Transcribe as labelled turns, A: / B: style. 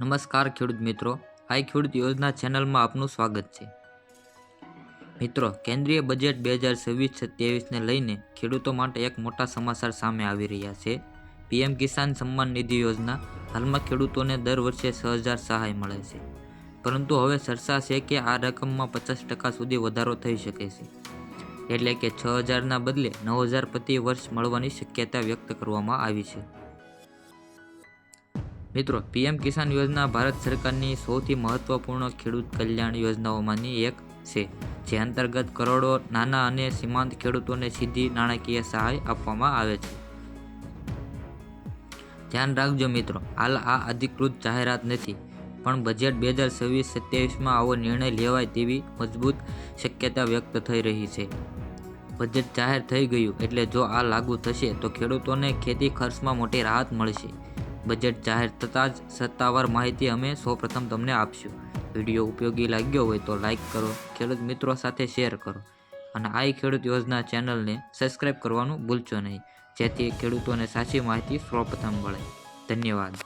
A: નમસ્કાર ખેડૂત મિત્રો. આઈ ખેડૂત યોજના ચેનલમાં આપનું સ્વાગત છે. મિત્રો, કેન્દ્રીય બજેટ બે હજાર છવ્વીસ સત્યાવીસને લઈને ખેડૂતો માટે એક મોટા સમાચાર સામે આવી રહ્યા છે. પીએમ કિસાન સન્માન નિધિ યોજના હાલમાં ખેડૂતોને દર વર્ષે છ હજાર સહાય મળે છે. પરંતુ હવે ચર્ચા છે કે આ રકમમાં પચાસ ટકા સુધી વધારો થઈ શકે છે. એટલે કે છ હજારના બદલે નવ હજાર પ્રતિ વર્ષ મળવાની શક્યતા વ્યક્ત કરવામાં આવી છે. મિત્રો, પીએમ કિસાન યોજના ભારત સરકારની સૌથી મહત્વપૂર્ણ ખેડૂત કલ્યાણ યોજનાઓમાંની એક છે, જે અંતર્ગત કરોડો નાના અને સીમાંત ખેડૂતોને સીધી નાણાકીય સહાય આપવામાં આવે છે. ધ્યાન રાખજો મિત્રો, હાલ આ અધિકૃત જાહેરાત નથી, પણ બજેટ બે હજાર છવ્વીસ સત્યાવીસમાં આવો નિર્ણય લેવાય તેવી મજબૂત શક્યતા વ્યક્ત થઈ રહી છે. બજેટ જાહેર થઈ ગયું એટલે જો આ લાગુ થશે, તો ખેડૂતોને ખેતી ખર્ચમાં મોટી રાહત મળશે. બજેટ જાહેર થતાં જ સત્તાવાર માહિતી અમે સૌપ્રથમ તમને આપશું. વીડિયો ઉપયોગી લાગ્યો હોય તો લાઇક કરો, ખેડૂત મિત્રો સાથે શેર કરો અને આ ખેડૂત યોજના ચેનલને સબસ્ક્રાઈબ કરવાનું ભૂલશો નહીં. જેથી ખેડૂતોને સાચી માહિતી સૌપ્રથમ મળે. ધન્યવાદ.